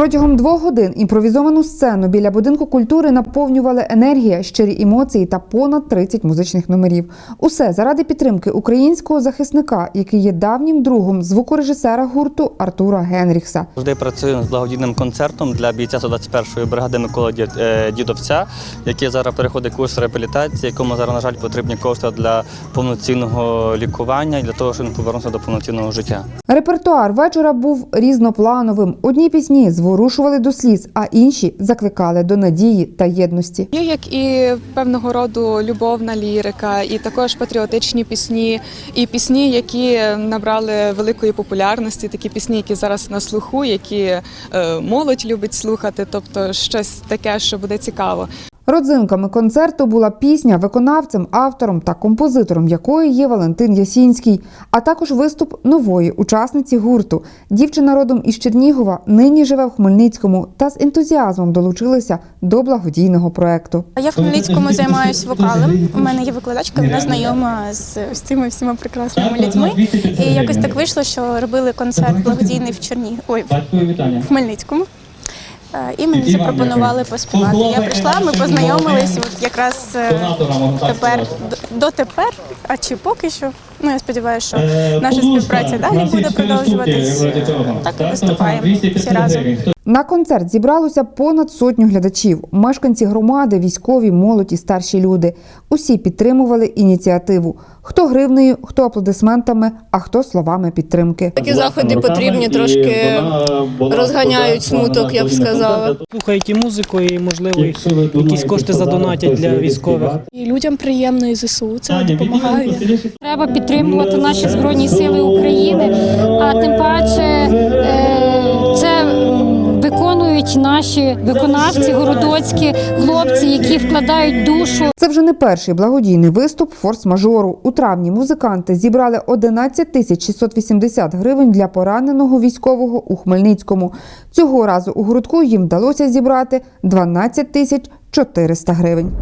Протягом двох годин імпровізовану сцену біля будинку культури наповнювали енергія, щирі емоції та понад 30 музичних номерів. Усе заради підтримки українського захисника, який є давнім другом звукорежисера гурту Артура Генріхса. Завжди працюємо з благодійним концертом для бійця 121-ї бригади Миколи Дід- е, Дідовця, який зараз переходить курс реабілітації, якому зараз, на жаль, потрібні кошти для повноцінного лікування і для того, щоб він повернувся до повноцінного життя. Репертуар вечора був різноплановим. Одні пісні зворушували до сліз, а інші закликали до надії та єдності. Є як і певного роду любовна лірика, і також патріотичні пісні, і пісні, які набрали великої популярності, такі пісні, які зараз на слуху, які е, молодь любить слухати, тобто щось таке, що буде цікаво. Родзинками концерту була пісня виконавцем, автором та композитором якої є Валентин Ясінський, а також виступ нової учасниці гурту. Дівчина родом із Чернігова нині живе в Хмельницькому та з ентузіазмом долучилася до благодійного проекту. Я в Хмельницькому займаюся вокалом. У мене є викладачка, вона знайома з, з цими всіма прекрасними людьми. І якось так вийшло, що робили концерт благодійний в Черні... Ой, в Хмельницькому. Е, І мені запропонували поспівати. Я прийшла, ми познайомились. От якраз е, тепер дотепер, а чи поки що. Ну я сподіваюся, що наша співпраця далі буде продовжуватись. Так і виступаємо всі разом. На концерт зібралося понад сотню глядачів. Мешканці громади, військові, молодь і старші люди. Усі підтримували ініціативу. Хто гривнею, хто аплодисментами, а хто словами підтримки. Такі заходи потрібні, трошки розганяють смуток, я б сказала. Слухають і музику, і можливо якісь кошти задонатять для військових. І людям приємно і ЗСУ це допомагає. Треба підтримувати наші збройні сили України, виконують наші виконавці, городоцькі хлопці, які вкладають душу Це вже не перший благодійний виступ форс-мажору. У травні музиканти зібрали 11 тисяч 680 гривень для пораненого військового у Хмельницькому. Цього разу у грудку їм вдалося зібрати 12 тисяч 400 гривень.